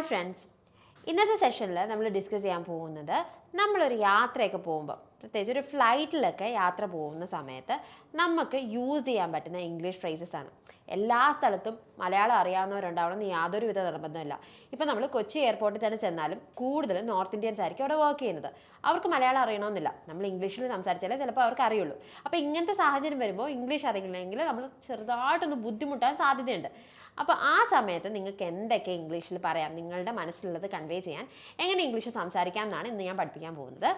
Hi friends ഇന്നത്തെ സെഷനിൽ നമ്മൾ ഡിസ്കസ് ചെയ്യാൻ പോകുന്നത് നമ്മളൊരു യാത്രയൊക്കെ പോകുമ്പോൾ പ്രത്യേകിച്ച് ഒരു ഫ്ലൈറ്റിലൊക്കെ യാത്ര പോകുന്ന സമയത്ത് നമുക്ക് യൂസ് ചെയ്യാൻ പറ്റുന്ന ഇംഗ്ലീഷ് ഫ്രേസസ് ആണ്. എല്ലാ സ്ഥലത്തും മലയാളം അറിയാവുന്നവരുണ്ടാവണം എന്ന് യാതൊരു വിധ നിർബന്ധമില്ല ഇപ്പം നമ്മൾ കൊച്ചി എയർപോർട്ടിൽ തന്നെ ചെന്നാലും കൂടുതലും നോർത്ത് ഇന്ത്യൻസ് ആയിരിക്കും അവിടെ വർക്ക് ചെയ്യുന്നത്. അവർക്ക് മലയാളം അറിയണമെന്നില്ല. നമ്മൾ ഇംഗ്ലീഷിൽ സംസാരിച്ചാലേ ചിലപ്പോൾ അവർക്ക് അറിയുള്ളൂ. അപ്പോൾ ഇങ്ങനത്തെ സാഹചര്യം വരുമ്പോൾ ഇംഗ്ലീഷ് അറിയില്ലെങ്കിൽ നമ്മൾ ചെറുതായിട്ടൊന്ന് ബുദ്ധിമുട്ടാൻ സാധ്യതയുണ്ട്. അപ്പോൾ ആ സമയത്ത് നിങ്ങൾക്ക് എന്തൊക്കെ ഇംഗ്ലീഷിൽ പറയാം നിങ്ങളുടെ മനസ്സിലുള്ളത് കൺവേ ചെയ്യാൻ എങ്ങനെ ഇംഗ്ലീഷ് സംസാരിക്കാം എന്നാണ് ഇന്ന് ഞാൻ പഠിപ്പിക്കാൻ പോകുന്നത്.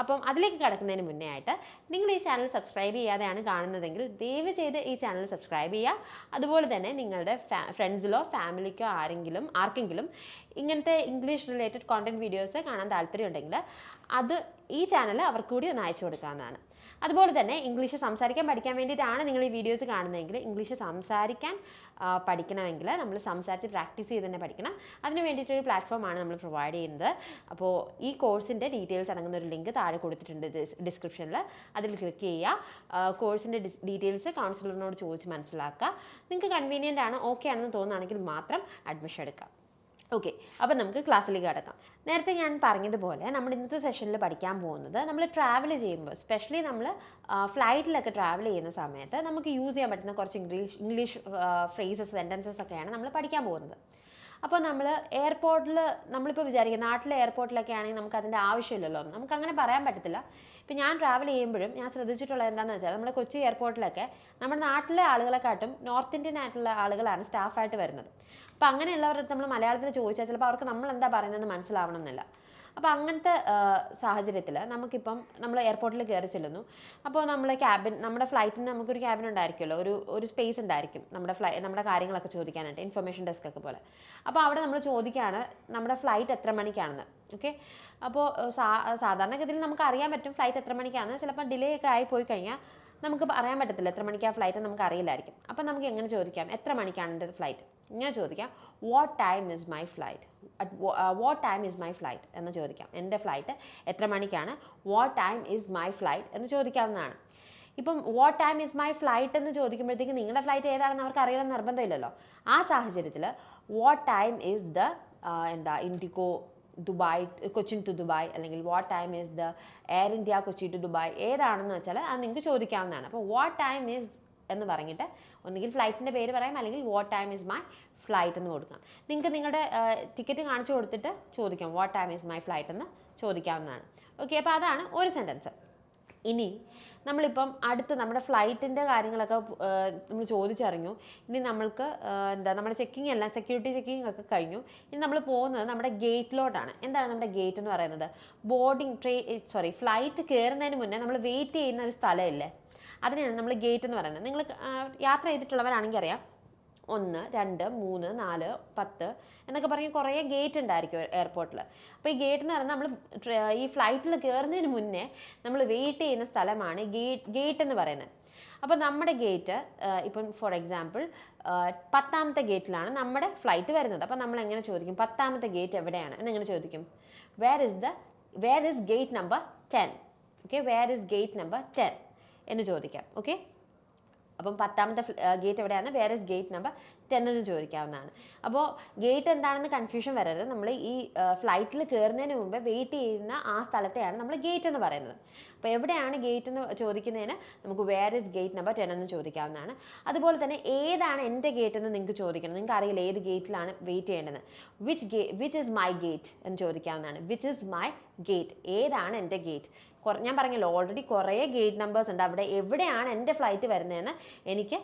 അപ്പം അതിലേക്ക് കടക്കുന്നതിന് മുന്നേ ആയിട്ട് നിങ്ങൾ ഈ ചാനൽ സബ്സ്ക്രൈബ് ചെയ്യാതെയാണ് കാണുന്നതെങ്കിൽ ദയവ് ചെയ്ത് ഈ ചാനൽ സബ്സ്ക്രൈബ് ചെയ്യുക. അതുപോലെ തന്നെ നിങ്ങളുടെ ഫ്രണ്ട്സിലോ ഫാമിലിക്കോ ആരെങ്കിലും ആർക്കെങ്കിലും ഇങ്ങനത്തെ ഇംഗ്ലീഷ് റിലേറ്റഡ് കോണ്ടന്റ് വീഡിയോസ് കാണാൻ താല്പര്യമുണ്ടെങ്കിൽ അത് ഈ ചാനൽ അവർക്ക് കൂടി ഒന്ന് അയച്ചു കൊടുക്കാവുന്നതാണ്. അതുപോലെ തന്നെ ഇംഗ്ലീഷ് സംസാരിക്കാൻ പഠിക്കാൻ വേണ്ടിയിട്ടാണ് നിങ്ങൾ ഈ വീഡിയോസ് കാണുന്നതെങ്കിൽ ഇംഗ്ലീഷ് സംസാരിക്കാൻ പഠിക്കണമെങ്കിൽ നമ്മൾ സംസാരിച്ച് പ്രാക്ടീസ് ചെയ്ത് തന്നെ പഠിക്കണം. അതിന് വേണ്ടിയിട്ടൊരു പ്ലാറ്റ്ഫോമാണ് നമ്മൾ പ്രൊവൈഡ് ചെയ്യുന്നത്. അപ്പോൾ ഈ കോഴ്സിന്റെ ഡീറ്റെയിൽസ് അടങ്ങുന്ന ഒരു ലിങ്ക് താഴെ കൊടുത്തിട്ടുണ്ട് ഡിസ്ക്രിപ്ഷനിൽ അതിൽ ക്ലിക്ക് ചെയ്യുക. കോഴ്സിന്റെ ഡീറ്റെയിൽസ് കൗൺസിലറിനോട് ചോദിച്ച് മനസ്സിലാക്കുക. നിങ്ങൾക്ക് കൺവീനിയന്റ് ആണ് ഓക്കെ ആണെന്ന് തോന്നുകയാണെങ്കിൽ മാത്രം അഡ്മിഷൻ എടുക്കാം ഓക്കെ അപ്പം നമുക്ക് ക്ലാസ്സിലേക്ക് കടക്കാം. നേരത്തെ ഞാൻ പറഞ്ഞതുപോലെ നമ്മൾ ഇന്നത്തെ സെഷനിൽ പഠിക്കാൻ പോകുന്നത് നമ്മൾ ട്രാവൽ ചെയ്യുമ്പോൾ സ്പെഷ്യലി നമ്മൾ ഫ്ലൈറ്റിലൊക്കെ ട്രാവൽ ചെയ്യുന്ന സമയത്ത് നമുക്ക് യൂസ് ചെയ്യാൻ പറ്റുന്ന കുറച്ച് ഇംഗ്ലീഷ് ഇംഗ്ലീഷ് ഫ്രേസസ് സെന്റൻസസ് ഒക്കെയാണ് നമ്മൾ പഠിക്കാൻ പോകുന്നത്. അപ്പോൾ നമ്മൾ എയർപോർട്ടിൽ നമ്മളിപ്പോൾ വിചാരിക്കുക നാട്ടിലെ എയർപോർട്ടിലൊക്കെ ആണെങ്കിൽ നമുക്ക് അതിന്റെ ആവശ്യമില്ലല്ലോ നമുക്ക് അങ്ങനെ പറയാൻ പറ്റത്തില്ല. ഇപ്പം ഞാൻ ട്രാവൽ ചെയ്യുമ്പോഴും ഞാൻ ശ്രദ്ധിച്ചിട്ടുള്ളത് എന്താണെന്ന് വെച്ചാൽ നമ്മുടെ കൊച്ചി എയർപോർട്ടിലൊക്കെ നമ്മുടെ നാട്ടിലെ ആളുകളെക്കാട്ടും നോർത്ത് ഇന്ത്യൻ ആയിട്ടുള്ള ആളുകളാണ് സ്റ്റാഫായിട്ട് വരുന്നത്. അപ്പോൾ അങ്ങനെയുള്ളവരുടെ നമ്മൾ മലയാളത്തിൽ ചോദിച്ചാൽ ചിലപ്പോൾ അവർക്ക് നമ്മൾ എന്താ പറയുന്നതെന്ന് മനസ്സിലാവണം എന്നില്ല. അപ്പോൾ അങ്ങനത്തെ സാഹചര്യത്തിൽ നമുക്കിപ്പം നമ്മൾ എയർപോർട്ടിൽ കയറി ചെല്ലുന്നു. അപ്പോൾ നമ്മളെ ക്യാബിൻ നമ്മുടെ ഫ്ലൈറ്റിന് നമുക്കൊരു ക്യാബിൻ ഉണ്ടായിരിക്കുമല്ലോ. ഒരു ഒരു സ്പേസ് ഉണ്ടായിരിക്കും നമ്മുടെ ഫ്ലൈ നമ്മുടെ കാര്യങ്ങളൊക്കെ ചോദിക്കാനായിട്ട് ഇൻഫർമേഷൻ ഡെസ്ക് ഒക്കെ പോലെ. അപ്പോൾ അവിടെ നമ്മൾ ചോദിക്കുകയാണ് നമ്മുടെ ഫ്ലൈറ്റ് എത്ര മണിക്കാണെന്ന്? ഓക്കെ അപ്പോൾ സാ സാധാരണഗതിയിൽ നമുക്ക് അറിയാൻ പറ്റും ഫ്ലൈറ്റ് എത്ര മണിക്കാണെന്ന്. ചിലപ്പോൾ ഡിലേ ഒക്കെ ആയി പോയി കഴിഞ്ഞാൽ നമുക്ക് പറയാൻ പറ്റത്തില്ല എത്ര മണിക്കാണ് ഫ്ലൈറ്റ് നമുക്ക് അറിയില്ലായിരിക്കും. അപ്പം നമുക്ക് എങ്ങനെ ചോദിക്കാം? എത്ര മണിക്കാണ് എന്റെ ഫ്ലൈറ്റ് ഇങ്ങനെ ചോദിക്കാം. What time is my flight what time is my flight എന്ന് ചോദിക്കാം. എന്റെ ഫ്ലൈറ്റ് എത്ര മണിക്കാണ്? What time is my flight എന്ന് ചോദിക്കാവുന്നതാണ്. ഇപ്പം what time is my flight എന്ന് ചോദിക്കുമ്പോഴത്തേക്ക് നിങ്ങളുടെ ഫ്ലൈറ്റ് ഏതാണെന്ന് അവർക്ക് അറിയണം നിർബന്ധമില്ലല്ലോ. ആ സാഹചര്യത്തിൽ വാട്ട് ടൈം ഇസ് ദ എന്താ IndiGo Dubai Cochin to Dubai അല്ലെങ്കിൽ what time is the Air India Kochi to Dubai ഏതാണെന്ന് വെച്ചാൽ അത് നിങ്ങൾക്ക് ചോദിക്കാവുന്നതാണ്. അപ്പോൾ വാട്ട് ടൈം ഈസ് എന്ന് പറഞ്ഞിട്ട് ഒന്നുകിൽ ഫ്ലൈറ്റിന്റെ പേര് പറയാം അല്ലെങ്കിൽ what time is my flight എന്ന് കൊടുക്കാം. നിങ്ങൾക്ക് നിങ്ങളുടെ ടിക്കറ്റ് കാണിച്ചു കൊടുത്തിട്ട് ചോദിക്കാം what time is my flight എന്ന് ചോദിക്കാവുന്നതാണ്. ഓക്കെ അപ്പോൾ അതാണ് ഒരു സെന്റൻസ് ഇനി നമ്മളിപ്പം അടുത്ത് നമ്മുടെ ഫ്ലൈറ്റിന്റെ കാര്യങ്ങളൊക്കെ നമ്മൾ ചോദിച്ചറിഞ്ഞു. ഇനി നമ്മൾക്ക് എന്താ നമ്മുടെ ചെക്കിംഗ് എല്ലാം സെക്യൂരിറ്റി ചെക്കിംഗ് ഒക്കെ കഴിഞ്ഞു. ഇനി നമ്മൾ പോകുന്നത് നമ്മുടെ ഗേറ്റിലോട്ടാണ്. എന്താണ് നമ്മുടെ ഗേറ്റ് എന്ന് പറയുന്നത്? ബോർഡിംഗ് ട്രെയിൻ സോറി ഫ്ലൈറ്റ് കയറുന്നതിന് മുന്നേ നമ്മൾ വെയിറ്റ് ചെയ്യുന്ന ഒരു സ്ഥലമില്ലേ? അതിനെയാണ് നമ്മൾ ഗേറ്റ് എന്ന് പറയുന്നത്. നിങ്ങൾ യാത്ര ചെയ്തിട്ടുള്ളവരാണെങ്കിൽ അറിയാം. ഒന്ന് രണ്ട് മൂന്ന് നാല് പത്ത് എന്നൊക്കെ പറഞ്ഞ് കുറേ ഗേറ്റ് ഉണ്ടായിരിക്കും എയർപോർട്ടിൽ അപ്പോൾ ഈ ഗേറ്റ് എന്ന് പറഞ്ഞാൽ നമ്മൾ ഈ ഫ്ലൈറ്റിൽ കയറുന്നതിന് മുന്നേ നമ്മൾ വെയിറ്റ് ചെയ്യുന്ന സ്ഥലമാണ് ഗേറ്റ് ഗേറ്റ് എന്ന് പറയുന്നത്. അപ്പോൾ നമ്മുടെ ഗേറ്റ് ഇപ്പം ഫോർ എക്സാമ്പിൾ പത്താമത്തെ ഗേറ്റിലാണ് നമ്മുടെ ഫ്ലൈറ്റ് വരുന്നത്. അപ്പോൾ നമ്മൾ എങ്ങനെ ചോദിക്കും? പത്താമത്തെ ഗേറ്റ് എവിടെയാണ്? എന്നെങ്ങനെ ചോദിക്കും? Where is the where is gate number ten okay where is gate number ten എന്ന് ചോദിക്കാം. ഓക്കെ അപ്പം പത്താമത്തെ ഗേറ്റ് എവിടെയാണ്? വേറെ ഗേറ്റ് നമ്പർ ടെൻ എന്ന് ചോദിക്കാവുന്നതാണ്. അപ്പോൾ ഗേറ്റ് എന്താണെന്ന് കൺഫ്യൂഷൻ വരരുത്. നമ്മൾ ഈ ഫ്ലൈറ്റിൽ കയറുന്നതിന് മുമ്പ് വെയിറ്റ് ചെയ്യുന്ന ആ സ്ഥലത്തെയാണ് നമ്മൾ ഗേറ്റ് എന്ന് പറയുന്നത്. അപ്പോൾ എവിടെയാണ് ഗേറ്റ് എന്ന് ചോദിക്കുന്നതിന് നമുക്ക് where is gate number ten എന്ന് ചോദിക്കാവുന്നതാണ്. അതുപോലെ തന്നെ ഏതാണ് എന്റെ ഗേറ്റ് എന്ന് നിങ്ങൾക്ക് ചോദിക്കണം. നിങ്ങൾക്ക് അറിയില്ല ഏത് ഗേറ്റിലാണ് വെയിറ്റ് ചെയ്യേണ്ടത്? Which gate which is my gate എന്ന് ചോദിക്കാവുന്നതാണ്. വിച്ച് ഇസ് മൈ ഗേറ്റ് ഏതാണ് എന്റെ ഗേറ്റ് ഞാൻ പറഞ്ഞല്ലോ ഓൾറെഡി കുറേ ഗേറ്റ് നമ്പേഴ്സ് ഉണ്ട്. അവിടെ എവിടെയാണ് എന്റെ ഫ്ലൈറ്റ് വരുന്നതെന്ന് എനിക്ക്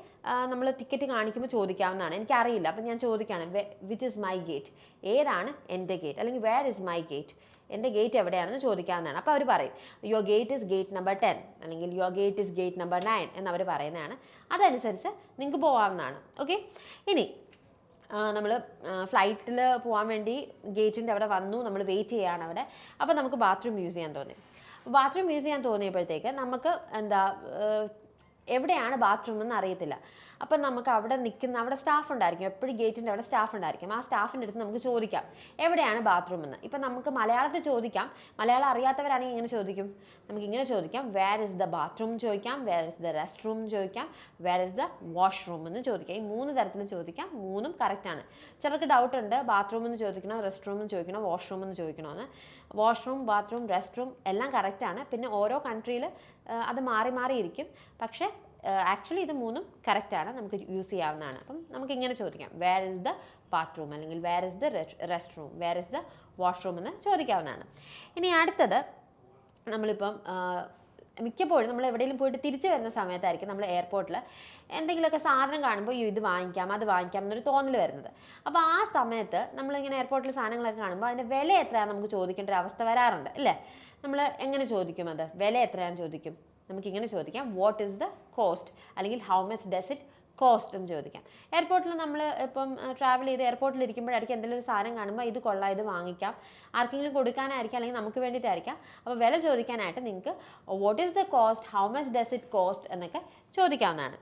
നമ്മൾ ടിക്കറ്റ് കാണിക്കുമ്പോൾ ചോദിക്കാവുന്നതാണ്. എനിക്കറിയില്ല. അപ്പം ഞാൻ ചോദിക്കുകയാണ് വിച്ച് ഇസ് മൈ ഗേറ്റ് ഏതാണ് എന്റെ ഗേറ്റ് അല്ലെങ്കിൽ വേർ ഇസ് മൈ ഗേറ്റ് എന്റെ ഗേറ്റ് എവിടെയാണെന്ന് ചോദിക്കാവുന്നതാണ്. അപ്പോൾ അവർ പറയും your gate is gate number ten അല്ലെങ്കിൽ your gate is gate number nine എന്നവർ പറയുന്നതാണ്. അതനുസരിച്ച് നിങ്ങൾക്ക് പോകാവുന്നതാണ് ഓക്കെ ഇനി നമ്മൾ ഫ്ലൈറ്റിൽ പോകാൻ വേണ്ടി ഗേറ്റിന്റെ അവിടെ വന്നു. നമ്മൾ വെയിറ്റ് ചെയ്യാണ് അവിടെ. അപ്പോൾ നമുക്ക് ബാത്റൂം യൂസ് ചെയ്യാൻ തോന്നി. ബാത്റൂം യൂസ് ചെയ്യാൻ തോന്നിയപ്പോഴത്തേക്ക് നമുക്ക് എന്താ എവിടെയാണ് ബാത്റൂം എന്ന് അറിയത്തില്ല. അപ്പം നമുക്ക് അവിടെ നിൽക്കുന്ന അവിടെ സ്റ്റാഫ് ഉണ്ടായിരിക്കും. എപ്പോഴും ഗേറ്റിന്റെ അവിടെ സ്റ്റാഫ് ഉണ്ടായിരിക്കും. ആ സ്റ്റാഫിന്റെ അടുത്ത് നമുക്ക് ചോദിക്കാം എവിടെയാണ് ബാത്റൂം എന്ന്? ഇപ്പം നമുക്ക് മലയാളത്തിൽ ചോദിക്കാം. മലയാളം അറിയാത്തവരാണെങ്കിൽ ഇങ്ങനെ ചോദിക്കും. നമുക്ക് ഇങ്ങനെ ചോദിക്കാം വേർ ഇസ് ദ ബാത്റൂം ചോദിക്കാം. Where is the rest room ചോദിക്കാം. വേർ ഇസ് ദ വാഷ്റൂം എന്ന് ചോദിക്കാം. ഈ മൂന്ന് തരത്തിൽ ചോദിക്കാം. മൂന്നും കറക്റ്റാണ് ചിലർക്ക് ഡൗട്ട് ഉണ്ട് ബാത്റൂം എന്ന് ചോദിക്കണോ? റെസ്റ്റ് റൂം എന്ന് ചോദിക്കണോ? വാഷ്റൂം എന്ന് ചോദിക്കണോ? എന്ന്. വാഷ്റൂം ബാത്റൂം റെസ്റ്റ് റൂം എല്ലാം കറക്റ്റാണ് പിന്നെ ഓരോ കൺട്രിയിൽ അത് മാറി മാറിയിരിക്കും പക്ഷേ ആക്ച്വലി ഇത് മൂന്നും കറക്റ്റാണ് നമുക്ക് യൂസ് ചെയ്യാവുന്നതാണ്. അപ്പം നമുക്ക് ഇങ്ങനെ ചോദിക്കാം. വേർ ഇസ് ദ ബാത്റൂം അല്ലെങ്കിൽ where is the rest room where is the washroom എന്ന് ചോദിക്കാവുന്നതാണ്. ഇനി അടുത്തത് നമ്മളിപ്പം മിക്കപ്പോഴും നമ്മൾ എവിടെയെങ്കിലും പോയിട്ട് തിരിച്ചു വരുന്ന സമയത്തായിരിക്കും നമ്മൾ എയർപോർട്ടിൽ എന്തെങ്കിലുമൊക്കെ സാധനം കാണുമ്പോൾ ഇത് വാങ്ങിക്കാം അത് വാങ്ങിക്കാം എന്നൊരു തോന്നൽ വരുന്നത്. അപ്പോൾ ആ സമയത്ത് നമ്മളിങ്ങനെ എയർപോർട്ടിൽ സാധനങ്ങളൊക്കെ കാണുമ്പോൾ അതിന്റെ വില എത്രയാണെന്ന് നമുക്ക് ചോദിക്കേണ്ട ഒരു അവസ്ഥ വരാറുണ്ട് അല്ലേ? നമ്മൾ എങ്ങനെ ചോദിക്കും അത്? വില എത്രയാണെന്ന് ചോദിക്കും. നമുക്കിങ്ങനെ ചോദിക്കാം. വാട്ട് ഈസ് ദ കോസ്റ്റ് അല്ലെങ്കിൽ how much does it cost എന്ന് ചോദിക്കാം. എയർപോർട്ടിൽ നമ്മൾ ഇപ്പം ട്രാവൽ ചെയ്ത് എയർപോർട്ടിൽ ഇരിക്കുമ്പോഴായിരിക്കും എന്തെങ്കിലും ഒരു സാധനം കാണുമ്പോൾ ഇത് കൊള്ളാം ഇത് വാങ്ങിക്കാം. ആർക്കെങ്കിലും കൊടുക്കാനായിരിക്കാം അല്ലെങ്കിൽ നമുക്ക് വേണ്ടിയിട്ടായിരിക്കാം. അപ്പോൾ വില ചോദിക്കാനായിട്ട് നിങ്ങൾക്ക് what is the cost how much does it cost എന്നൊക്കെ ചോദിക്കാവുന്നതാണ്.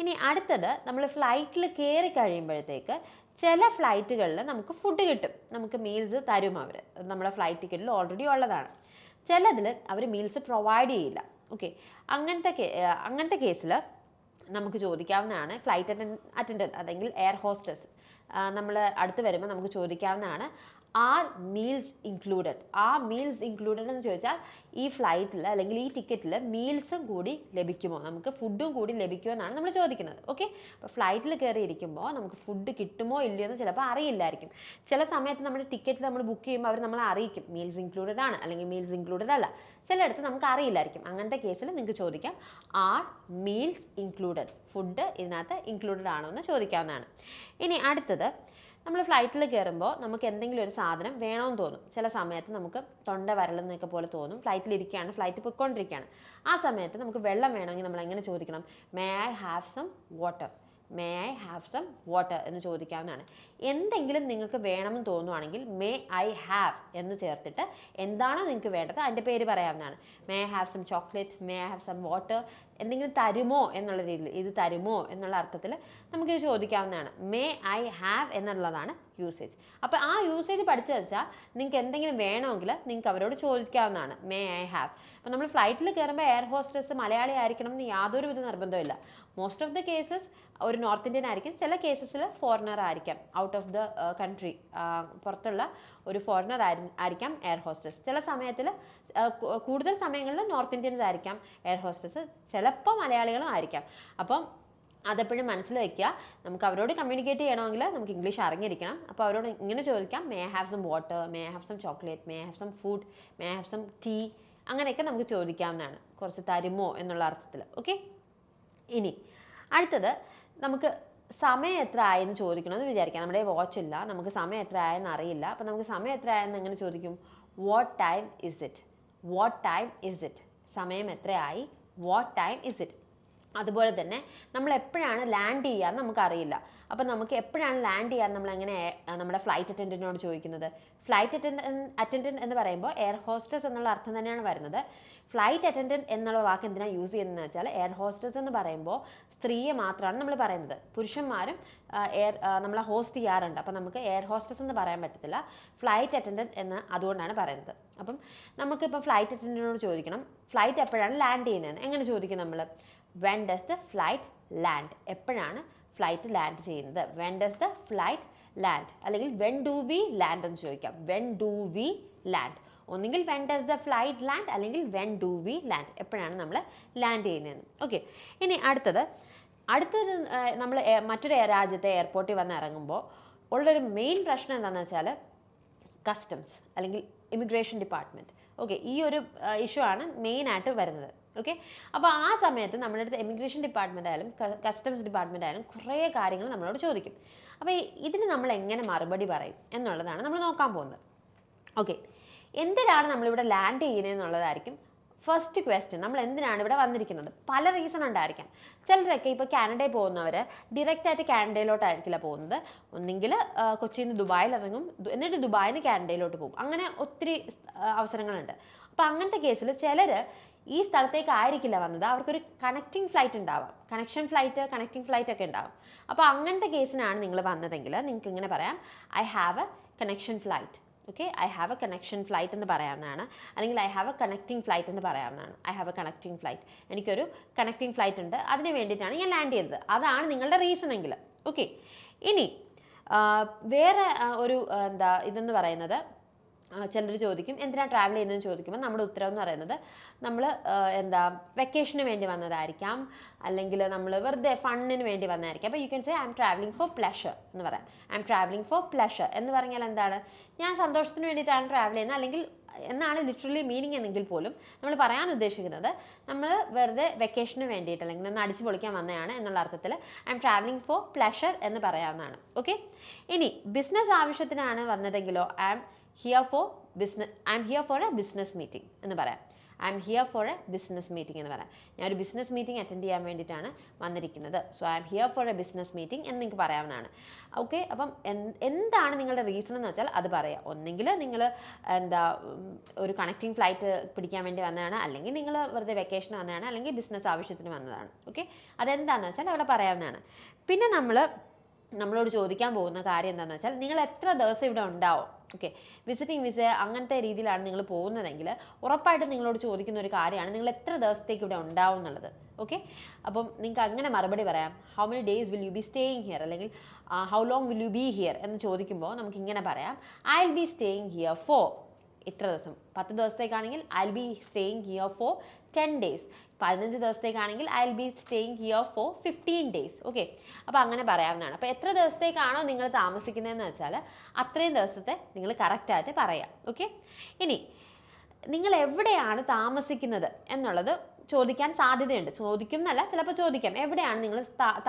ഇനി അടുത്തത് നമ്മൾ ഫ്ലൈറ്റിൽ കയറി കഴിയുമ്പോഴത്തേക്ക് ചില ഫ്ലൈറ്റുകളിൽ നമുക്ക് ഫുഡ് കിട്ടും. നമുക്ക് മീൽസ് തരും അവർ നമ്മുടെ ഫ്ലൈറ്റ് ടിക്കറ്റിൽ ഓൾറെഡി ഉള്ളതാണ്. ചിലതിൽ അവർ മീൽസ് പ്രൊവൈഡ് ചെയ്യില്ല. ഓക്കെ അങ്ങനത്തെ അങ്ങനത്തെ കേസിൽ നമുക്ക് ചോദിക്കാവുന്നതാണ് ഫ്ലൈറ്റ് അറ്റൻഡന്റ് അല്ലെങ്കിൽ എയർ ഹോസ്റ്റസ് നമ്മൾ അടുത്ത് വരുമ്പോൾ നമുക്ക് ചോദിക്കാവുന്നതാണ് are meals included are meals included എന്ന് ചോദിച്ചാൽ ഈ ഫ്ലൈറ്റിൽ അല്ലെങ്കിൽ ഈ ടിക്കറ്റിൽ മീൽസും കൂടി ലഭിക്കുമോ? നമുക്ക് ഫുഡും കൂടി ലഭിക്കുമോ എന്നാണ് നമ്മൾ ചോദിക്കുന്നത്. ഓക്കെ അപ്പോൾ ഫ്ലൈറ്റിൽ കയറിയിരിക്കുമ്പോൾ നമുക്ക് ഫുഡ് കിട്ടുമോ ഇല്ലയോ എന്ന് ചിലപ്പോൾ അറിയില്ലായിരിക്കും. ചില സമയത്ത് നമ്മുടെ ടിക്കറ്റ് നമ്മൾ ബുക്ക് ചെയ്യുമ്പോൾ അവർ നമ്മളെ അറിയിക്കും. മീൽസ് ഇൻക്ലൂഡഡ് ആണ് അല്ലെങ്കിൽ മീൽസ് ഇൻക്ലൂഡഡ് അല്ല. ചിലയിടത്ത് നമുക്ക് അറിയില്ലായിരിക്കും. അങ്ങനത്തെ കേസിൽ നിങ്ങൾക്ക് ചോദിക്കാം ആർ മീൽസ് ഇൻക്ലൂഡഡ് ഫുഡ് ഇതിനകത്ത് ഇൻക്ലൂഡഡ് ആണോ എന്ന് ചോദിക്കാവുന്നതാണ്. ഇനി അടുത്തത് നമ്മൾ ഫ്ലൈറ്റിൽ കയറുമ്പോൾ നമുക്ക് എന്തെങ്കിലും ഒരു സാധനം വേണമെന്ന് തോന്നും. ചില സമയത്ത് നമുക്ക് തൊണ്ട വരലെന്നൊക്കെ പോലെ തോന്നും. ഫ്ലൈറ്റിൽ ഇരിക്കുകയാണ് ഫ്ലൈറ്റ് പൊയ്ക്കൊണ്ടിരിക്കുകയാണ്. ആ സമയത്ത് നമുക്ക് വെള്ളം വേണമെങ്കിൽ നമ്മൾ എങ്ങനെ ചോദിക്കണം? May I have some water may I have some water എന്ന് ചോദിക്കാവുന്നതാണ്. എന്തെങ്കിലും നിങ്ങൾക്ക് വേണമെന്ന് തോന്നുവാണെങ്കിൽ മേ ഐ ഹാവ് എന്ന് ചേർത്തിട്ട് എന്താണോ നിങ്ങൾക്ക് വേണ്ടത് അതിന്റെ പേര് പറയാവുന്നതാണ്. May I have some chocolate may I have some water എന്തെങ്കിലും തരുമോ എന്നുള്ള രീതിയിൽ ഇത് തരുമോ എന്നുള്ള അർത്ഥത്തിൽ നമുക്കിത് ചോദിക്കാവുന്നതാണ്. മേ ഐ ഹാവ് എന്നുള്ളതാണ് യൂസേജ് അപ്പോൾ ആ യൂസേജ് പഠിച്ചു വെച്ചാൽ നിങ്ങൾക്ക് എന്തെങ്കിലും വേണമെങ്കിൽ നിങ്ങൾക്ക് അവരോട് ചോദിക്കാവുന്നതാണ് മേ ഐ ഹാവ് അപ്പോൾ നമ്മൾ ഫ്ലൈറ്റിൽ കയറുമ്പോൾ എയർ ഹോസ്റ്റസ് മലയാളി ആയിരിക്കണം എന്ന് യാതൊരു വിധ നിർബന്ധമില്ല മോസ്റ്റ് ഓഫ് ദ കേസസ് ഒരു നോർത്ത് ഇന്ത്യൻ ആയിരിക്കും ചില കേസസിൽ ഫോറിനർ ആയിരിക്കാം ഔട്ട് ഓഫ് ദ കൺട്രി പുറത്തുള്ള ഒരു ഫോറിനർ ആയിരിക്കാം എയർ ഹോസ്റ്റസ് ചില സമയത്തിൽ കൂടുതൽ സമയങ്ങളിൽ നോർത്ത് ഇന്ത്യൻസ് ആയിരിക്കാം എയർ ഹോസ്റ്റസ് ചിലപ്പോൾ മലയാളികളും ആയിരിക്കാം. അപ്പം അതെപ്പോഴും മനസ്സിൽ വെക്കുക. നമുക്ക് അവരോട് കമ്മ്യൂണിക്കേറ്റ് ചെയ്യണമെങ്കിൽ നമുക്ക് ഇംഗ്ലീഷ് അറിഞ്ഞിരിക്കണം. അപ്പോൾ അവരോട് ഇങ്ങനെ ചോദിക്കാം. May have some water may have some chocolate may have some food may have some tea അങ്ങനെയൊക്കെ നമുക്ക് ചോദിക്കാവുന്നതാണ്. കുറച്ച് തരുമോ എന്നുള്ള അർത്ഥത്തിൽ. ഓക്കെ? ഇനി അടുത്തത് നമുക്ക് സമയം എത്ര ആയെന്ന് ചോദിക്കണമെന്ന് വിചാരിക്കാം. നമ്മുടെ വാച്ച് ഇല്ല. നമുക്ക് സമയം എത്ര ആയെന്ന് അറിയില്ല. അപ്പോൾ നമുക്ക് സമയം എത്ര ആയെന്ന് എങ്ങനെ ചോദിക്കും? What time is it what time is it സമയം എത്രയായി വാട്ട് ടൈം ഇസ് ഇറ്റ് അതുപോലെ തന്നെ നമ്മൾ എപ്പോഴാണ് ലാൻഡ് ചെയ്യാന്ന് നമുക്കറിയില്ല. അപ്പോൾ നമുക്ക് എപ്പോഴാണ് ലാൻഡ് ചെയ്യാൻ നമ്മൾ എങ്ങനെ നമ്മുടെ ഫ്ലൈറ്റ് അറ്റൻഡന്റിനോട് ചോദിക്കുന്നത്? ഫ്ലൈറ്റ് അറ്റൻഡൻ അറ്റൻഡന്റ് എന്ന് പറയുമ്പോൾ എയർ ഹോസ്റ്റസ് എന്നുള്ള അർത്ഥം തന്നെയാണ് വരുന്നത്. ഫ്ലൈറ്റ് അറ്റൻഡന്റ് എന്നുള്ള വാക്ക് എന്തിനാണ് യൂസ് ചെയ്യുന്നതെന്ന് വെച്ചാൽ എയർ ഹോസ്റ്റസ് എന്ന് പറയുമ്പോൾ സ്ത്രീയെ മാത്രമാണ് നമ്മൾ പറയുന്നത്. പുരുഷന്മാരും എയർ നമ്മളെ ഹോസ്റ്റ് ചെയ്യാറുണ്ട്. അപ്പോൾ നമുക്ക് എയർ ഹോസ്റ്റസ് എന്ന് പറയാൻ പറ്റത്തില്ല. ഫ്ലൈറ്റ് അറ്റൻഡന്റ് എന്ന് അതുകൊണ്ടാണ് പറയുന്നത്. അപ്പം നമുക്കിപ്പോൾ ഫ്ലൈറ്റ് അറ്റൻഡന്റിനോട് ചോദിക്കണം ഫ്ലൈറ്റ് എപ്പോഴാണ് ലാൻഡ് ചെയ്യുന്നതെന്ന്? എങ്ങനെ ചോദിക്കും നമ്മൾ when does the flight land എപ്പോഴാണ് ഫ്ലൈറ്റ് ലാൻഡ് ചെയ്യുന്നത്? When does the flight land അല്ലെങ്കിൽ വെൻ ഡു വി ലാൻഡ് എന്ന് ചോദിക്കാം. വെൻ ഡു വി ലാൻഡ് ഒന്നുകിൽ when does the flight land അല്ലെങ്കിൽ വെൻ ഡു വി ലാൻഡ് എപ്പോഴാണ് നമ്മൾ ലാൻഡ് ചെയ്യുന്നതെന്ന്. ഓക്കെ ഇനി അടുത്തത്. അടുത്തത് നമ്മൾ മറ്റൊരു രാജ്യത്തെ എയർപോർട്ടിൽ വന്ന് ഇറങ്ങുമ്പോൾ ഉള്ളൊരു മെയിൻ പ്രശ്നം എന്താണെന്ന് വെച്ചാൽ കസ്റ്റംസ് അല്ലെങ്കിൽ ഇമിഗ്രേഷൻ ഡിപ്പാർട്ട്മെന്റ് ഓക്കെ ഈ ഒരു ഇഷ്യൂ ആണ് മെയിനായിട്ട് വരുന്നത്. ഓക്കെ അപ്പോൾ ആ സമയത്ത് നമ്മുടെ അടുത്ത് എമിഗ്രേഷൻ ഡിപ്പാർട്ട്മെന്റ് ആയാലും കസ്റ്റംസ് ഡിപ്പാർട്ട്മെന്റ് ആയാലും കുറേ കാര്യങ്ങൾ നമ്മളോട് ചോദിക്കും. അപ്പോൾ ഇതിന് നമ്മൾ എങ്ങനെ മറുപടി പറയും എന്നുള്ളതാണ് നമ്മൾ നോക്കാൻ പോകുന്നത്. ഓക്കെ എന്തിനാണ് നമ്മളിവിടെ ലാൻഡ് ചെയ്യുന്നത് എന്നുള്ളതായിരിക്കും ഫസ്റ്റ് ക്വസ്റ്റ്യൻ നമ്മൾ എന്തിനാണ് ഇവിടെ വന്നിരിക്കുന്നത്? പല റീസൺ ഉണ്ടായിരിക്കാം. ചിലരൊക്കെ ഇപ്പോൾ കാനഡയിൽ പോകുന്നവർ ഡയറക്റ്റായിട്ട് കാനഡയിലോട്ടായിരിക്കില്ല പോകുന്നത്. ഒന്നെങ്കിൽ കൊച്ചിയിൽ നിന്ന് ദുബായിൽ ഇറങ്ങും എന്നിട്ട് ദുബായിൽ നിന്ന് കാനഡയിലോട്ട് പോകും. അങ്ങനെ ഒത്തിരി അവസരങ്ങളുണ്ട്. അപ്പോൾ അങ്ങനത്തെ കേസിൽ ചിലർ ഈ സ്ഥലത്തേക്ക് ആയിരിക്കില്ല വന്നത്. അവർക്കൊരു കണക്റ്റിംഗ് ഫ്ലൈറ്റ് ഉണ്ടാവാം. കണക്ഷൻ ഫ്ലൈറ്റ് കണക്റ്റിംഗ് ഫ്ലൈറ്റ് ഒക്കെ ഉണ്ടാവും. അപ്പോൾ അങ്ങനത്തെ കേസിനാണ് നിങ്ങൾ വന്നതെങ്കിൽ നിങ്ങൾക്ക് ഇങ്ങനെ പറയാം. I have a connection flight okay I have a connection flight എന്ന് പറയാവുന്നതാണ്. അല്ലെങ്കിൽ I have a connecting flight എന്ന് പറയാവുന്നതാണ്. I have a connecting flight എനിക്കൊരു കണക്റ്റിംഗ് ഫ്ലൈറ്റ് ഉണ്ട്. അതിന് വേണ്ടിയിട്ടാണ് ഞാൻ ലാൻഡ് ചെയ്തത്. അതാണ് നിങ്ങളുടെ റീസൺ എങ്കിൽ. ഓക്കെ ഇനി വേറെ ഒരു എന്താ ഇതെന്ന് പറയുന്നത് ചിലർ ചോദിക്കും. എന്തിനാണ് ട്രാവൽ ചെയ്യുന്നതെന്ന് ചോദിക്കുമ്പോൾ നമ്മുടെ ഉത്തരം എന്ന് പറയുന്നത് നമ്മൾ എന്താ വെക്കേഷന് വേണ്ടി വന്നതായിരിക്കാം. അല്ലെങ്കിൽ നമ്മൾ വെറുതെ ഫണ്ണിന് വേണ്ടി വന്നതായിരിക്കാം. അപ്പോൾ you can say I'm travelling for pleasure എന്ന് പറയാം. I'm travelling for pleasure എന്ന് പറഞ്ഞാൽ എന്താണ്? ഞാൻ സന്തോഷത്തിന് വേണ്ടിയിട്ടാണ് ട്രാവൽ ചെയ്യുന്നത്. അല്ലെങ്കിൽ എന്നാണ് ലിറ്ററലി മീനിങ് എന്നെങ്കിൽ പോലും നമ്മൾ പറയാൻ ഉദ്ദേശിക്കുന്നത് നമ്മൾ വെറുതെ വെക്കേഷന് വേണ്ടിയിട്ട് അല്ലെങ്കിൽ ഒന്ന് അടിച്ചു പൊളിക്കാൻ വന്നതാണ് എന്നുള്ള അർത്ഥത്തിൽ I'm travelling for pleasure എന്ന് പറയാവുന്നതാണ്. ഓക്കെ ഇനി ബിസിനസ് ആവശ്യത്തിനാണ് വന്നതെങ്കിലോ I am here for business I'm here for a business meeting എന്ന് പറയാം. I'm here for a business meeting എന്ന് പറയാം. ഞാൻ ഒരു ബിസിനസ് മീറ്റിംഗ് അറ്റൻഡ് ചെയ്യാൻ വേണ്ടിയിട്ടാണ് വന്നിരിക്കുന്നത്. So I'm here for a business meeting എന്ന് നിങ്ങൾക്ക് പറയാവുന്നതാണ്. ഓക്കെ അപ്പം എന്താണ് നിങ്ങളുടെ റീസൺ എന്ന് വെച്ചാൽ അത് പറയാം. ഒന്നെങ്കിൽ നിങ്ങൾ എന്താ ഒരു കണക്റ്റിംഗ് ഫ്ലൈറ്റ് പിടിക്കാൻ വേണ്ടി വന്നതാണ്. അല്ലെങ്കിൽ നിങ്ങൾ വെറുതെ വെക്കേഷൻ വന്നതാണ്. അല്ലെങ്കിൽ ബിസിനസ് ആവശ്യത്തിന് വന്നതാണ്. ഓക്കെ അതെന്താണെന്ന് വെച്ചാൽ അവിടെ പറയാവുന്നതാണ്. പിന്നെ നമ്മൾ നമ്മളോട് ചോദിക്കാൻ പോകുന്ന കാര്യം എന്താണെന്ന് വെച്ചാൽ നിങ്ങൾ എത്ര ദിവസം ഇവിടെ ഉണ്ടാവും? ഓക്കെ വിസിറ്റിംഗ് വിസ അങ്ങനത്തെ രീതിയിലാണ് നിങ്ങൾ പോകുന്നതെങ്കിൽ ഉറപ്പായിട്ടും നിങ്ങളോട് ചോദിക്കുന്ന ഒരു കാര്യമാണ് നിങ്ങൾ എത്ര ദിവസത്തേക്ക് ഇവിടെ ഉണ്ടാവും എന്നുള്ളത്. ഓക്കെ അപ്പം നിങ്ങൾക്ക് അങ്ങനെ മറുപടി പറയാം. How many days will you be staying here അല്ലെങ്കിൽ how long will you be here എന്ന് ചോദിക്കുമ്പോൾ നമുക്ക് ഇങ്ങനെ പറയാം. I will be staying here for ഇത്ര ദിവസം. പത്ത് ദിവസത്തേക്കാണെങ്കിൽ I be staying here for ten days പതിനഞ്ച് ദിവസത്തേക്കാണെങ്കിൽ I be staying here for fifteen days okay അപ്പോൾ അങ്ങനെ പറയാവുന്നതാണ്. അപ്പോൾ എത്ര ദിവസത്തേക്കാണോ നിങ്ങൾ താമസിക്കുന്നതെന്ന് വെച്ചാൽ അത്രയും ദിവസത്തെ നിങ്ങൾ കറക്റ്റായിട്ട് പറയാം. ഓക്കെ ഇനി നിങ്ങൾ എവിടെയാണ് താമസിക്കുന്നത് എന്നുള്ളത് ചോദിക്കാൻ സാധ്യതയുണ്ട്. ചോദിക്കും എന്നല്ല ചിലപ്പോൾ ചോദിക്കാം. എവിടെയാണ് നിങ്ങൾ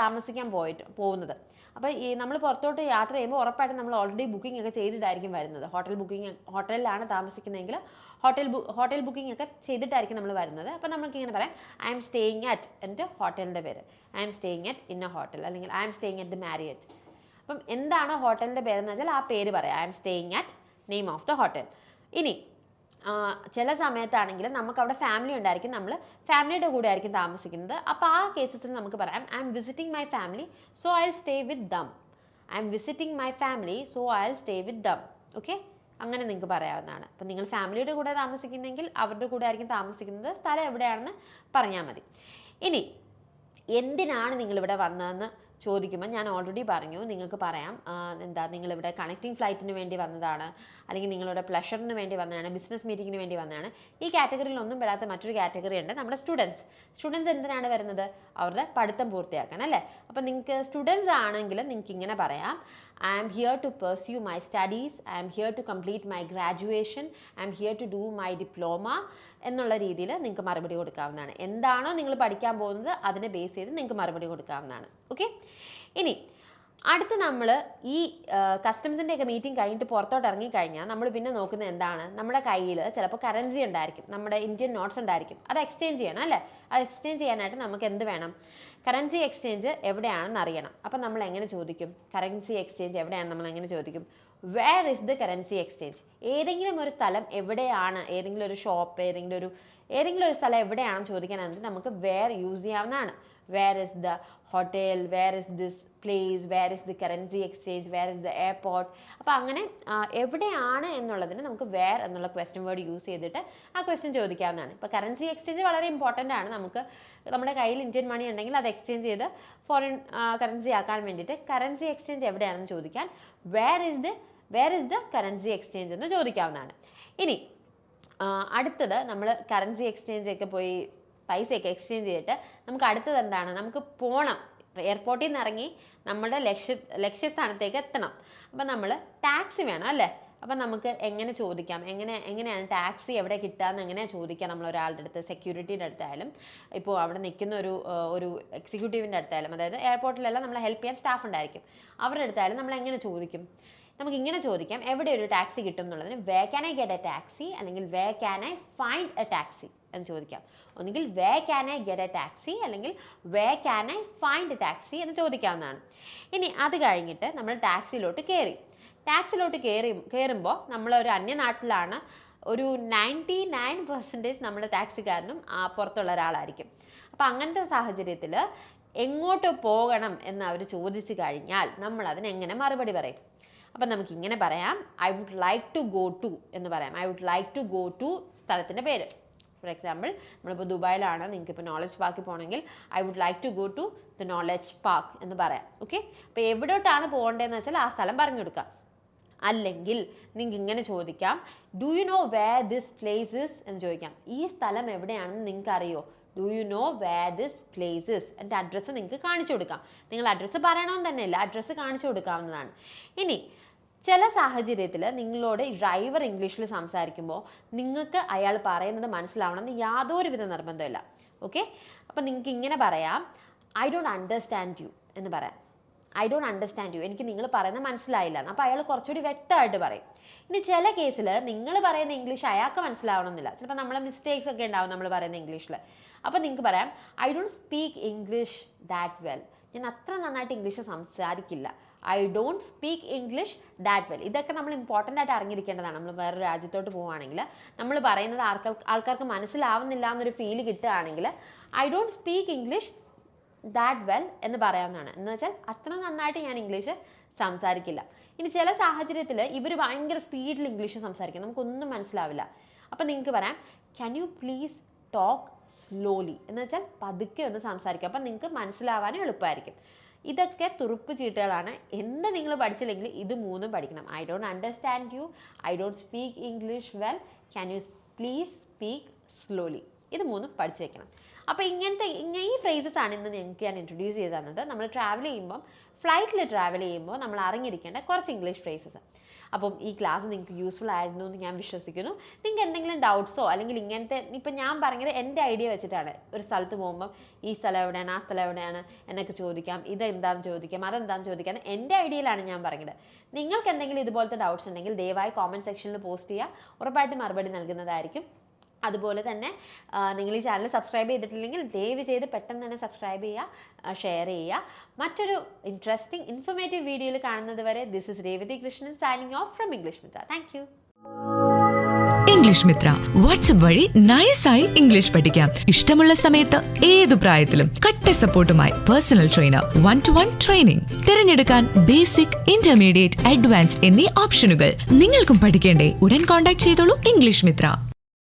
താമസിക്കാൻ പോയിട്ട് പോകുന്നത്? അപ്പോൾ ഈ നമ്മൾ പുറത്തോട്ട് യാത്ര ചെയ്യുമ്പോൾ ഉറപ്പായിട്ടും നമ്മൾ ഓൾറെഡി ബുക്കിംഗ് ഒക്കെ ചെയ്തിട്ടായിരിക്കും വരുന്നത്. ഹോട്ടൽ ബുക്കിംഗ് ഹോട്ടലിലാണ് താമസിക്കുന്നതെങ്കിൽ ഹോട്ടൽ ഹോട്ടൽ ബുക്കിംഗ് ഒക്കെ ചെയ്തിട്ടായിരിക്കും നമ്മൾ വരുന്നത്. അപ്പോൾ നമുക്ക് ഇങ്ങനെ പറയാം. ഐ എം സ്റ്റേയിങ് അറ്റ് എന്റെ ഹോട്ടലിന്റെ പേര്. ഐ എം സ്റ്റേയിങ് അറ്റ് ഇന്ന ഹോട്ടൽ. അല്ലെങ്കിൽ I'm staying at the Marriott അപ്പം എന്താണ് ഹോട്ടലിന്റെ പേരെന്ന് വെച്ചാൽ ആ പേര് പറയാം. I'm staying at name of the hotel ഇനി ചില സമയത്താണെങ്കിൽ നമുക്ക് അവിടെ ഫാമിലി ഉണ്ടായിരിക്കും. നമ്മൾ ഫാമിലിയുടെ കൂടെ ആയിരിക്കും താമസിക്കുന്നത്. അപ്പോൾ ആ കേസസിൽ നമുക്ക് പറയാം I'm visiting my family so I stay with them I'm visiting my family so I stay with them okay അങ്ങനെ നിങ്ങൾക്ക് പറയാവുന്നതാണ്. അപ്പം നിങ്ങൾ ഫാമിലിയുടെ കൂടെ താമസിക്കുന്നെങ്കിൽ അവരുടെ കൂടെ ആയിരിക്കും താമസിക്കുന്നത്. സ്ഥലം എവിടെയാണെന്ന് പറഞ്ഞാൽ മതി. ഇനി എന്തിനാണ് നിങ്ങളിവിടെ വന്നതെന്ന് ചോദിക്കുമ്പോൾ ഞാൻ ഓൾറെഡി പറഞ്ഞു നിങ്ങൾക്ക് പറയാം എന്താ നിങ്ങളിവിടെ കണക്റ്റിംഗ് ഫ്ലൈറ്റിന് വേണ്ടി വന്നതാണ് അല്ലെങ്കിൽ നിങ്ങളുടെ പ്ലഷറിന് വേണ്ടി വന്നതാണ് ബിസിനസ് മീറ്റിങ്ങിന് വേണ്ടി വന്നതാണ്. ഈ കാറ്റഗറിയിൽ ഒന്നും പെടാത്ത മറ്റൊരു കാറ്റഗറി ഉണ്ട് നമ്മുടെ സ്റ്റുഡൻസ് സ്റ്റുഡൻസ് എന്തിനാണ് വരുന്നത്? അവരുടെ പഠിത്തം പൂർത്തിയാക്കാൻ അല്ലേ? അപ്പോൾ നിങ്ങൾക്ക് സ്റ്റുഡൻസ് ആണെങ്കിൽ നിങ്ങൾക്ക് ഇങ്ങനെ പറയാം I am here to pursue my studies I am here to complete my graduation I am here to do my diploma എന്നുള്ള രീതിയിൽ നിങ്ങൾക്ക് മറുപടി കൊടുക്കാവുന്നതാണ്. എന്താണോ നിങ്ങൾ പഠിക്കാൻ പോകുന്നത് അതിനെ ബേസ് ചെയ്ത് നിങ്ങൾക്ക് മറുപടി കൊടുക്കാവുന്നതാണ്. ഓക്കെ ഇനി അടുത്ത് നമ്മൾ ഈ കസ്റ്റംസിന്റെ ഒക്കെ മീറ്റിംഗ് കഴിഞ്ഞിട്ട് പുറത്തോട്ട് ഇറങ്ങിക്കഴിഞ്ഞാൽ നമ്മൾ പിന്നെ നോക്കുന്നത് എന്താണ്? നമ്മുടെ കയ്യിൽ ചിലപ്പോൾ കറൻസി ഉണ്ടായിരിക്കും. നമ്മുടെ ഇന്ത്യൻ നോട്ട്സ് ഉണ്ടായിരിക്കും. അത് എക്സ്ചേഞ്ച് ചെയ്യണം അല്ലേ? അത് എക്സ്ചേഞ്ച് ചെയ്യാനായിട്ട് നമുക്ക് എന്ത് വേണം? കറൻസി എക്സ്ചേഞ്ച് എവിടെയാണെന്ന് അറിയണം. അപ്പം നമ്മൾ എങ്ങനെ ചോദിക്കും? കറൻസി എക്സ്ചേഞ്ച് എവിടെയാണ് നമ്മൾ എങ്ങനെ ചോദിക്കും? Where is the currency exchange ഏതെങ്കിലും ഒരു സ്ഥലം എവിടെയാണ്? ഏതെങ്കിലും ഒരു ഷോപ്പ് ഏതെങ്കിലും ഒരു ഏതെങ്കിലും ഒരു സ്ഥലം എവിടെയാണെന്ന് ചോദിക്കാനാണെങ്കിൽ നമുക്ക് വേർ യൂസ് ചെയ്യാവുന്നതാണ്. Where is the hotel where is this place where is the currency exchange where is the airport അപ്പോൾ അങ്ങനെ എവിടെയാണ് എന്നുള്ളതിന് നമുക്ക് വേർ എന്നുള്ള ക്വസ്റ്റ്യൻ വേർഡ് യൂസ് ചെയ്തിട്ട് ആ ക്വസ്റ്റ്യൻ ചോദിക്കാവുന്നതാണ്. ഇപ്പോൾ കറൻസി എക്സ്ചേഞ്ച് വളരെ ഇമ്പോർട്ടന്റ് ആണ്. നമുക്ക് നമ്മുടെ കയ്യിൽ ഇന്ത്യൻ മണി ഉണ്ടെങ്കിൽ അത് എക്സ്ചേഞ്ച് ചെയ്ത് ഫോറിൻ കറൻസി ആക്കാൻ വേണ്ടിയിട്ട് കറൻസി എക്സ്ചേഞ്ച് എവിടെയാണെന്ന് ചോദിക്കാൻ where is the where is the currency exchange എന്ന് ചോദിക്കാവുന്നതാണ്. ഇനി അടുത്തത് നമ്മൾ കറൻസി എക്സ്ചേഞ്ച് ഒക്കെ പോയി പൈസയൊക്കെ എക്സ്ചേഞ്ച് ചെയ്തിട്ട് നമുക്ക് അടുത്തത് എന്താണ്? നമുക്ക് പോകണം എയർപോർട്ടിൽ നിന്ന് ഇറങ്ങി നമ്മുടെ ലക്ഷ്യ ലക്ഷ്യസ്ഥാനത്തേക്ക് എത്തണം. അപ്പം നമ്മൾ ടാക്സി വേണം അല്ലേ? അപ്പം നമുക്ക് എങ്ങനെ ചോദിക്കാം? എങ്ങനെ എങ്ങനെയാണ് ടാക്സി എവിടെ കിട്ടുകയെന്ന് എങ്ങനെയാണ് ചോദിക്കാം നമ്മൾ ഒരാളുടെ അടുത്ത്? സെക്യൂരിറ്റിയുടെ അടുത്തായാലും ഇപ്പോൾ അവിടെ നിൽക്കുന്ന ഒരു ഒരു എക്സിക്യൂട്ടീവിന്റെ അടുത്തായാലും അതായത് എയർപോർട്ടിലെല്ലാം നമ്മളെ ഹെൽപ്പ് ചെയ്യാൻ സ്റ്റാഫ് ഉണ്ടായിരിക്കും. അവരുടെ അടുത്തായാലും നമ്മൾ എങ്ങനെ ചോദിക്കും? നമുക്ക് ഇങ്ങനെ ചോദിക്കാം എവിടെ ഒരു ടാക്സി കിട്ടും? എന്നുള്ളതിന് where can I get a taxi അല്ലെങ്കിൽ where can I find a taxi എന്ന് ചോദിക്കാം. ഒന്നുകിൽ where can I get a taxi അല്ലെങ്കിൽ where can I find a taxi എന്ന് ചോദിക്കാവുന്നതാണ്. ഇനി അത് കഴിഞ്ഞിട്ട് നമ്മൾ ടാക്സിയിലോട്ട് കയറി. ടാക്സിയിലോട്ട് കയറി കയറുമ്പോൾ നമ്മൾ ഒരു അന്യനാട്ടിലാണ് ഒരു നയന്റി നയൻ പെർസെന്റേജ് നമ്മുടെ ടാക്സിക്കാരനും പുറത്തുള്ള ഒരാളായിരിക്കും. അപ്പം അങ്ങനത്തെ സാഹചര്യത്തിൽ എങ്ങോട്ട് പോകണം എന്ന് അവർ ചോദിച്ചു കഴിഞ്ഞാൽ നമ്മൾ അതിന് എങ്ങനെ മറുപടി പറയും? അപ്പം നമുക്ക് ഇങ്ങനെ പറയാം. I would like to go to എന്ന് പറയാം. I would like to go to സ്ഥലത്തിന്റെ പേര്. ഫോർ എക്സാമ്പിൾ നമ്മളിപ്പോൾ ദുബായിലാണ് നിങ്ങൾക്ക് ഇപ്പോൾ നോളജ് പാർക്കിൽ പോകണമെങ്കിൽ I would like to go to the knowledge park എന്ന് പറയാം. ഓക്കെ അപ്പോൾ എവിടോട്ടാണ് പോകേണ്ടതെന്ന് വെച്ചാൽ ആ സ്ഥലം പറഞ്ഞു കൊടുക്കാം അല്ലെങ്കിൽ നിങ്ങൾക്ക് ഇങ്ങനെ ചോദിക്കാം do you know where this places എന്ന് ചോദിക്കാം. ഈ സ്ഥലം എവിടെയാണെന്ന് നിങ്ങൾക്ക് അറിയോ do you know where this places എന്റെ അഡ്രസ്സ് നിങ്ങൾക്ക് കാണിച്ചു കൊടുക്കാം. നിങ്ങൾ അഡ്രസ്സ് പറയണമെന്ന് തന്നെയല്ല അഡ്രസ്സ് കാണിച്ചു കൊടുക്കാവുന്നതാണ്. ഇനി ചില സാഹചര്യത്തിൽ നിങ്ങളോട് ഡ്രൈവർ ഇംഗ്ലീഷിൽ സംസാരിക്കുമ്പോൾ നിങ്ങൾക്ക് അയാൾ പറയുന്നത് മനസ്സിലാവണമെന്ന് യാതൊരുവിധ നിർബന്ധമില്ല ഓക്കെ അപ്പം നിങ്ങൾക്ക് ഇങ്ങനെ പറയാം. ഐ ഡോണ്ട് അണ്ടർസ്റ്റാൻഡ് യു എന്ന് പറയാം. ഐ ഡോണ്ട് അണ്ടർസ്റ്റാൻഡ് യു എനിക്ക് നിങ്ങൾ പറയുന്നത് മനസ്സിലായില്ല അപ്പോൾ അയാൾ കുറച്ചുകൂടി വ്യക്തമായിട്ട് പറയും. ഇനി ചില കേസിൽ നിങ്ങൾ പറയുന്ന ഇംഗ്ലീഷ് അയാൾക്ക് മനസ്സിലാവണമെന്നില്ല ചിലപ്പോൾ നമ്മളെ മിസ്റ്റേക്സ് ഒക്കെ ഉണ്ടാവും നമ്മൾ പറയുന്ന ഇംഗ്ലീഷിൽ അപ്പോൾ നിങ്ങൾക്ക് പറയാം I don't speak English that well ഞാൻ അത്ര നന്നായിട്ട് ഇംഗ്ലീഷ് സംസാരിക്കില്ല. I don't speak English that well ഇതൊക്കെ നമ്മൾ ഇമ്പോർട്ടന്റ് ആയിട്ട് അറിഞ്ഞിരിക്കേണ്ടതാണ്. നമ്മൾ വേറൊരു രാജ്യത്തോട്ട് പോവുകയാണെങ്കിൽ നമ്മൾ പറയുന്നത് ആൾക്കാർ ആൾക്കാർക്ക് മനസ്സിലാവുന്നില്ല എന്നൊരു ഫീൽ കിട്ടുകയാണെങ്കിൽ I don't speak English that well എന്ന് പറയാവുന്നതാണ്. എന്ന് വെച്ചാൽ അത്ര നന്നായിട്ട് ഞാൻ ഇംഗ്ലീഷ് സംസാരിക്കില്ല. ഇനി ചില സാഹചര്യത്തിൽ ഇവർ ഭയങ്കര സ്പീഡിൽ ഇംഗ്ലീഷ് സംസാരിക്കും. നമുക്കൊന്നും മനസ്സിലാവില്ല. അപ്പം നിങ്ങൾക്ക് പറയാം can you please talk slowly എന്ന് വെച്ചാൽ പതുക്കെ ഒന്ന് സംസാരിക്കും. അപ്പം നിങ്ങൾക്ക് മനസ്സിലാവാനും എളുപ്പമായിരിക്കും. ഇതൊക്കെ തുറുപ്പ് ചീട്ടുകളാണ്. എന്ത് നിങ്ങൾ പഠിച്ചില്ലെങ്കിൽ ഇത് മൂന്നും പഠിക്കണം. I don't understand you I don't speak English well can you please speak slowly ഇത് മൂന്നും പഠിച്ചു വെക്കണം. അപ്പോൾ ഇങ്ങനത്തെ ഇങ്ങനെ ഈ ഫ്രേസസ് ആണ് ഇന്ന് നിങ്ങൾക്ക് ഞാൻ ഇൻട്രൊഡ്യൂസ് ചെയ്ത് തന്നത്. നമ്മൾ ട്രാവൽ ചെയ്യുമ്പം ഫ്ലൈറ്റിൽ ട്രാവൽ ചെയ്യുമ്പോൾ നമ്മൾ അറിഞ്ഞിരിക്കേണ്ട കുറച്ച് ഇംഗ്ലീഷ് ഫ്രേസസ് അപ്പം ഈ ക്ലാസ് നിങ്ങൾക്ക് യൂസ്ഫുൾ ആയിരുന്നു എന്ന് ഞാൻ വിശ്വസിക്കുന്നു. നിങ്ങൾക്ക് എന്തെങ്കിലും ഡൗട്ട്സോ അല്ലെങ്കിൽ ഇങ്ങനത്തെ ഇപ്പം ഞാൻ പറഞ്ഞത് എന്റെ ഐഡിയ വെച്ചിട്ടാണ്. ഒരു സ്ഥലത്ത് പോകുമ്പം ഈ സ്ഥലം എവിടെയാണ് ആ സ്ഥലം എവിടെയാണ് എന്നൊക്കെ ചോദിക്കാം. ഇത് എന്താണെന്ന് ചോദിക്കാം അതെന്താണെന്ന് ചോദിക്കാം എന്റെ ഐഡിയയിലാണ് ഞാൻ പറഞ്ഞത്. നിങ്ങൾക്ക് എന്തെങ്കിലും ഇതുപോലത്തെ ഡൗട്ട്സ് ഉണ്ടെങ്കിൽ ദയവായി കോമന്റ് സെക്ഷനിൽ പോസ്റ്റ് ചെയ്യുക. ഉറപ്പായിട്ട് മറുപടി നൽകുന്നതായിരിക്കും. അതുപോലെ തന്നെ നിങ്ങൾ ഈ ചാനൽ സബ്സ്ക്രൈബ് ചെയ്തിട്ടില്ലെങ്കിൽ ദയവ് ചെയ്ത് പെട്ടെന്ന് തന്നെ സബ്സ്ക്രൈബ് ചെയ്യുക ഷെയർ ചെയ്യുക. മറ്റൊരു ഇൻട്രസ്റ്റിംഗ് ഇൻഫർമേറ്റീവ് വീഡിയോയിൽ കാണുന്നത് വരെ this is Revathi Krishnan signing off from English Mitra thank you English Mitra WhatsApp വഴി നയസായി ഇംഗ്ലീഷ് പഠിക്കാം. ഇഷ്ടമുള്ള സമയത്ത് ഏതു പ്രായത്തിലും കട്ട സപ്പോർട്ടുമായി personal trainer one to one training തിരഞ്ഞെടുക്കാൻ ബേസിക് ഇന്റർമീഡിയറ്റ് അഡ്വാൻസ്ഡ് എന്നീ ഓപ്ഷനുകൾ നിങ്ങൾക്കും പഠിക്കേണ്ടേ. ഉടൻ കോൺടാക്ട് ചെയ്തോളൂ ഇംഗ്ലീഷ് മിത്ര